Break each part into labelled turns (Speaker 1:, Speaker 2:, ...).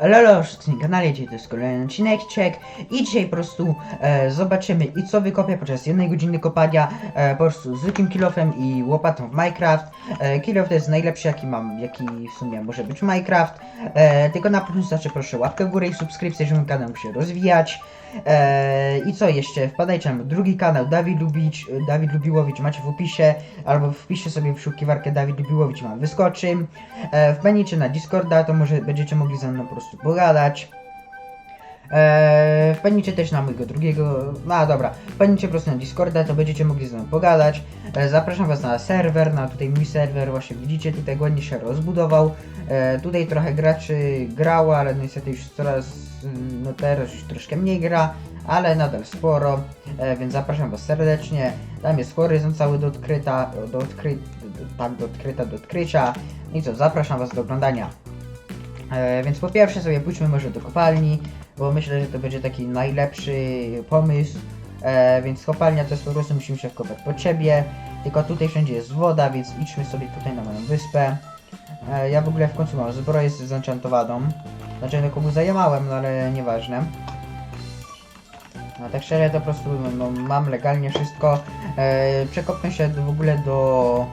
Speaker 1: Lolo, na tym kanale, dzisiaj to jest kolejny odcineczek i dzisiaj po prostu e, zobaczymy i co wykopię podczas jednej godziny kopania e, po prostu zwykłym kilofem i łopatą w Minecraft. E, kilof to jest najlepszy jaki mam, jaki w sumie może być Minecraft. E, tylko na początku znaczy proszę łapkę w górę i subskrypcję, żeby kanał mógł się rozwijać. E, I co jeszcze? Wpadajcie na drugi kanał Dawid Lubicz, Dawid Lubiłowicz macie w opisie, albo wpiszcie sobie w wyszukiwarkę Dawid Lubiłowicz wam wyskoczy. E, wpadnijcie na Discorda, to może będziecie mogli ze mną po prostu pogadać. E, wpadnijcie też na mojego drugiego, no dobra, wpadnijcie po prostu na Discorda, to będziecie mogli ze mną pogadać. E, zapraszam was na serwer, na tutaj mój serwer, właśnie widzicie, tutaj ładnie się rozbudował. E, tutaj trochę graczy grało, ale niestety już coraz, mm, no teraz już troszkę mniej gra, ale nadal sporo, e, więc zapraszam was serdecznie. Tam jest horyzont cały do odkryta, do odkry, tak, do odkryta, do odkrycia. I co, zapraszam was do oglądania. E, więc po pierwsze sobie pójdźmy może do kopalni, bo myślę, że to będzie taki najlepszy pomysł. E, więc kopalnia to jest po prostu musimy się wkopać pod siebie. Tylko tutaj wszędzie jest woda, więc idźmy sobie tutaj na moją wyspę. E, ja w ogóle w końcu mam zbroję z zenchantowaną. Znaczy no komu zajamałem, no ale nieważne. No tak szczerze to po prostu no, mam legalnie wszystko. E, przekopmy się w ogóle do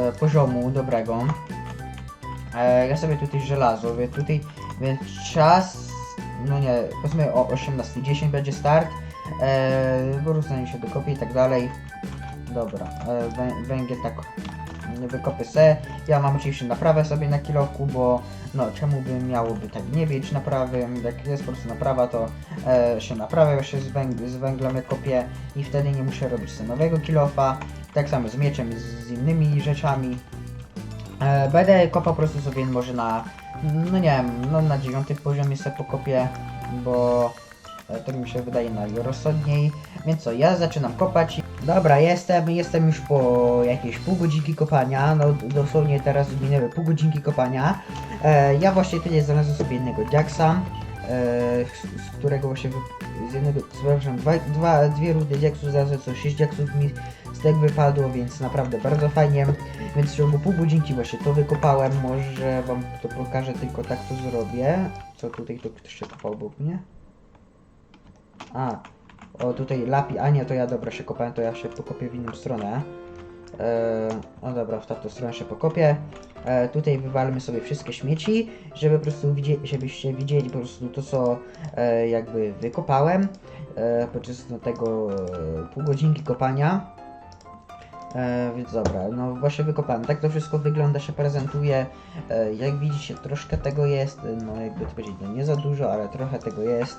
Speaker 1: e, poziomu dobrego. E, ja sobie tutaj żelazo, więc tutaj, więc czas, no nie, powiedzmy o 18.10 będzie start. E, prostu zanim się dokopie i tak dalej. Dobra, e, wę, węgiel tak wykopię se. Ja mam oczywiście naprawę sobie na kilowku, bo no czemu by miałoby tak nie być naprawy, jak jest po prostu naprawa, to e, się naprawia właśnie z, węg z węglem kopię i wtedy nie muszę robić sobie nowego kilofa. Tak samo z mieczem i z, z innymi rzeczami. E, będę kopał po prostu sobie może na, no nie wiem, no na dziewiątym poziomie sobie pokopię, bo e, tak mi się wydaje najrozsądniej. Więc co, ja zaczynam kopać. Dobra, jestem, jestem już po jakieś pół godzinki kopania, no dosłownie teraz minęły pół godzinki kopania. E, ja właśnie tutaj znalazłem sobie jednego Jacksa, z, z którego wy, z jednego, przepraszam, dwa, dwa, dwie rudy Jacksów, zaraz co 6 Jacksów mi z tego wypadło, więc naprawdę bardzo fajnie. Więc w ciągu pół godzinki właśnie to wykopałem, może wam to pokażę, tylko tak to zrobię. Co tutaj to ktoś się kopał obok mnie? A, o tutaj lapi, a nie, to ja dobra się kopałem, to ja się pokopię w inną stronę. Eee, no dobra, w tamtą stronę się pokopię. E, tutaj wywalmy sobie wszystkie śmieci, żeby po prostu widzieli, żebyście widzieli po prostu to, co e, jakby wykopałem e, podczas no, tego e, pół godzinki kopania. E, więc dobra, no właśnie wykopałem. Tak to wszystko wygląda, się prezentuje. E, jak widzicie, troszkę tego jest, no jakby to powiedzieć, no nie za dużo, ale trochę tego jest.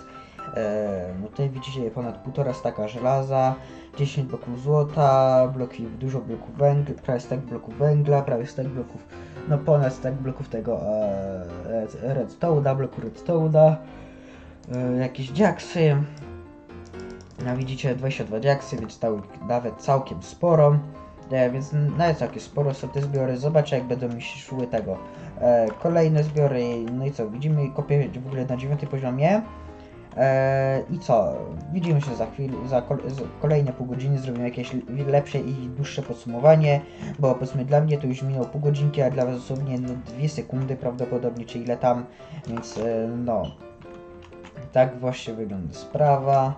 Speaker 1: E, no tutaj widzicie ponad półtora staka żelaza, 10 bloków złota, bloki, dużo bloków węgla, prawie stak bloków węgla, prawie stak bloków, no ponad stak bloków tego e, redstone'a, bloku redstone'a, e, jakieś diaksy. No widzicie 22 jaksy, więc nawet całkiem sporo. E, więc nawet całkiem sporo są te zbiory. Zobaczę jak będą mi szły tego. E, kolejne zbiory. No i co, widzimy kopię w ogóle na 9 poziomie. E, I co? Widzimy się za chwilę, za kol za kolejne pół godziny zrobimy jakieś lepsze i dłuższe podsumowanie, bo powiedzmy dla mnie to już minęło pół godzinki, a dla was dosłownie no, dwie sekundy prawdopodobnie, czy ile tam, więc e, no. Tak właśnie wygląda sprawa.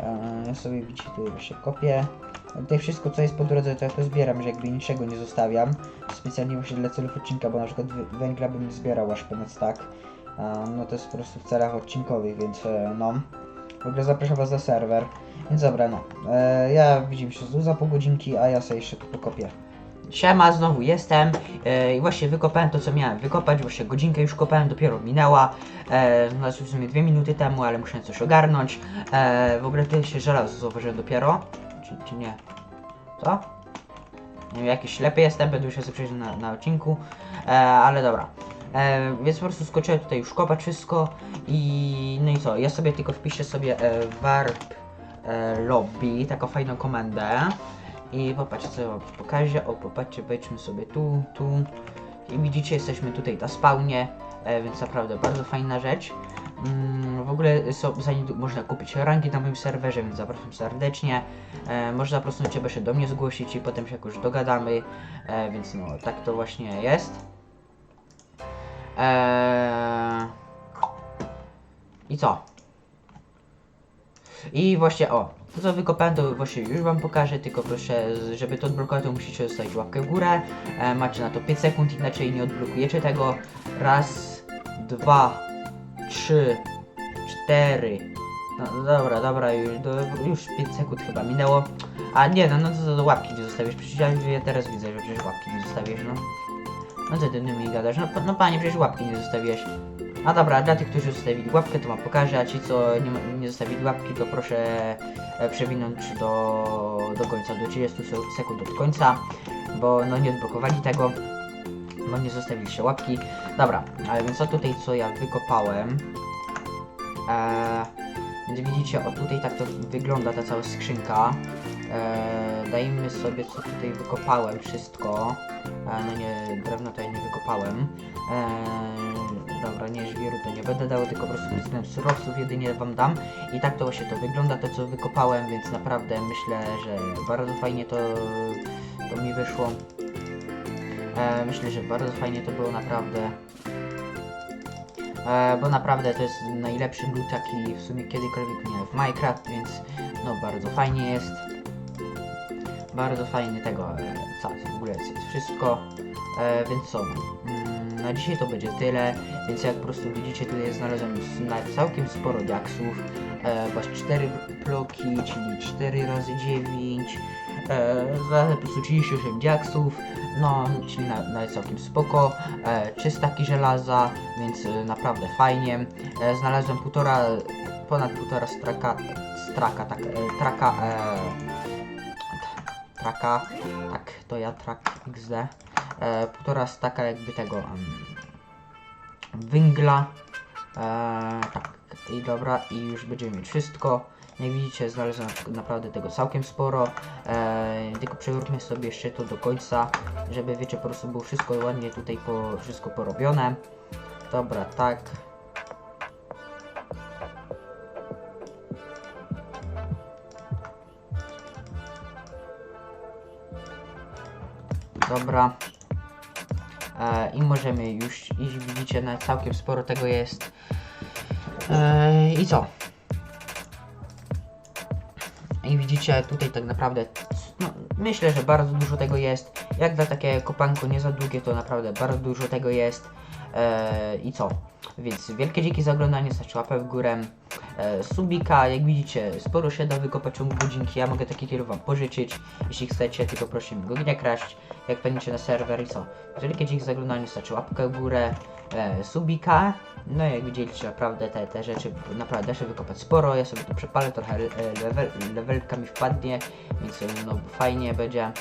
Speaker 1: E, Ja sobie widzicie tutaj właśnie kopię. Tutaj wszystko co jest po drodze to ja to zbieram, że jakby niczego nie zostawiam. Specjalnie właśnie dla celów odcinka, bo na przykład węgla bym zbierał aż ponad stack. No to jest po prostu w celach odcinkowych, więc e, no. W ogóle zapraszam was na serwer. Więc dobra, no. E, ja widzimy się znów za pół godzinki, a ja sobie jeszcze tu pokopię. Siema, znowu jestem e, i właśnie wykopałem to co miałem wykopać, właśnie godzinkę już kopałem, dopiero minęła, e, znaczy w sumie dwie minuty temu, ale muszę coś ogarnąć. W ogóle tutaj się żelazo zauważyłem dopiero, czy, czy nie? Co? Nie wiem, jakiś ślepy jestem, będę musiał sobie przejść na, na odcinku, ale dobra. E, więc po prostu skoczyłem tutaj już kopać wszystko i no i co, ja sobie tylko wpiszę sobie e, warp e, lobby, taką fajną komendę i popatrzcie co wam pokażę, o popatrzcie, wejdźmy sobie tu, tu i widzicie jesteśmy tutaj na spawnie, e, więc naprawdę bardzo fajna rzecz. Mm, w ogóle są, za niedługo można kupić rangi na moim serwerze, więc zapraszam serdecznie. E, można po prostu ciebie się do mnie zgłosić i potem się jakoś dogadamy, e, więc no tak to właśnie jest. Eee, I co? I właśnie, o, to co wykopałem, to właśnie już wam pokażę, tylko proszę, żeby to odblokować, to musicie zostawić łapkę w górę. E, macie na to 5 sekund, inaczej nie odblokujecie tego. Raz, dwa, trzy, cztery. No dobra, dobra, już, do, już 5 sekund chyba minęło. A nie, no, no to do łapki nie zostawisz. Przecież ja teraz widzę, że przecież łapki nie zostawisz, no. No co ty mi gadasz? No, no panie, przecież łapki nie zostawiłeś. A dobra, dla tych, którzy zostawili łapkę, to wam pokażę, a ci, co nie, nie zostawili łapki, to proszę e, przewinąć do, do końca, do 30 se- sekund od końca, bo no nie odblokowali tego, bo nie zostawiliście łapki. Dobra, ale więc co tutaj, co ja wykopałem, e, więc widzicie, o tutaj tak to wygląda ta cała skrzynka. E, dajmy sobie, co tutaj wykopałem, wszystko. E, no nie, drewno tutaj nie wykopałem. E, dobra, nie, żwiru to nie będę dał, tylko po prostu względem surowców jedynie wam dam. I tak to właśnie to wygląda, to co wykopałem, więc naprawdę myślę, że bardzo fajnie to, to mi wyszło. E, myślę, że bardzo fajnie to było naprawdę. E, bo naprawdę to jest najlepszy loot, jaki w sumie kiedykolwiek miałem w Minecraft, więc no bardzo fajnie jest. Bardzo fajnie tego, e, w ogóle jest wszystko. E, więc co, mm, na dzisiaj to będzie tyle, więc jak po prostu widzicie, tutaj znalazłem na całkiem sporo diaksów, e, aż 4 bloki, czyli 4 razy 9, e, za po prostu 38 diaksów, no, czyli na, na całkiem spoko, e, 3 staki żelaza, więc e, naprawdę fajnie, e, znalazłem półtora, ponad półtora straka, straka, tak, e, traka, e, traka, tak, to ja trak XD, e, półtora staka jakby tego em, węgla, e, tak, i dobra, i już będziemy mieć wszystko. Jak widzicie, znalazłem naprawdę tego całkiem sporo, e, tylko przeróbmy sobie jeszcze to do końca, żeby wiecie, po prostu było wszystko ładnie tutaj po, wszystko porobione. Dobra, tak. Dobra. E, I możemy już iść, widzicie, na całkiem sporo tego jest. E, I co? I widzicie, tutaj tak naprawdę, no, myślę, że bardzo dużo tego jest. Jak dla takie kopanko nie za długie, to naprawdę bardzo dużo tego jest. E, I co? Więc wielkie dzięki za oglądanie, znaczy łapę w górę. E, subika, jak widzicie, sporo się da wykopać w ciągu godzinki. Ja mogę taki kierunek wam pożyczyć, jeśli chcecie, tylko proszę mi go nie kraść, jak pędziecie na serwer i co. Wielkie dzięki za oglądanie, znaczy łapkę w górę, e, subika. No jak widzieliście, naprawdę te, te rzeczy, naprawdę da się wykopać sporo. Ja sobie tu przepalę, trochę level, levelka mi wpadnie, więc e, no fajnie będzie.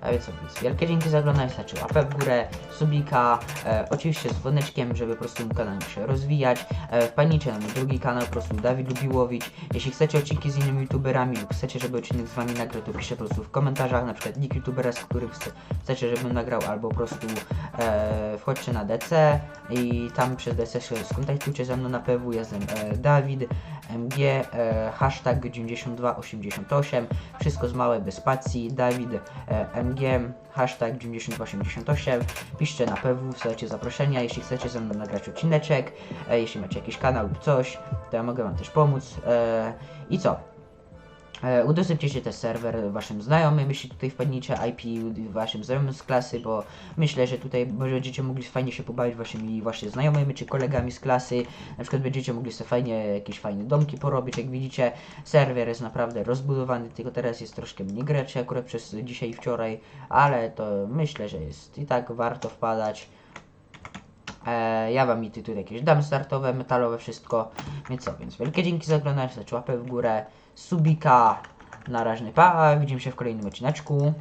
Speaker 1: A więc, wielkie dzięki za oglądanie, znaczy łapę w górę, subika, e, oczywiście z dzwoneczkiem, żeby po prostu mój kanał się rozwijać. E, wpadnijcie na mój drugi kanał, po prostu Dawid Lubiłowicz. Jeśli chcecie odcinki z innymi youtuberami lub chcecie, żeby odcinek z wami nagrał, to po prostu w komentarzach, na przykład nick youtubera, z którym chce, chcecie, żebym nagrał, albo po prostu e, wchodźcie na DC i tam przez DC się skontaktujcie ze mną na PW, jestem e, Dawid, MG, e, hashtag 9288, wszystko z małej bez spacji, Dawid, e, MG, hashtag 9288, piszcie na PW, wstajecie zaproszenia, jeśli chcecie ze mną nagrać odcineczek, e, jeśli macie jakiś kanał lub coś, to ja mogę wam też pomóc e, i co? E, udostępnijcie też serwer waszym znajomym, jeśli tutaj wpadniecie IP waszym znajomym z klasy, bo myślę, że tutaj będziecie mogli fajnie się pobawić waszymi właśnie znajomymi czy kolegami z klasy. Na przykład będziecie mogli sobie fajnie jakieś fajne domki porobić. Jak widzicie, serwer jest naprawdę rozbudowany, tylko teraz jest troszkę mniej graczy akurat przez dzisiaj i wczoraj, ale to myślę, że jest i tak warto wpadać. E, ja wam i tytuł jakieś dam startowe, metalowe, wszystko. Więc co, więc wielkie dzięki za oglądanie, łapę w górę, subika, narażny pa, widzimy się w kolejnym odcineczku.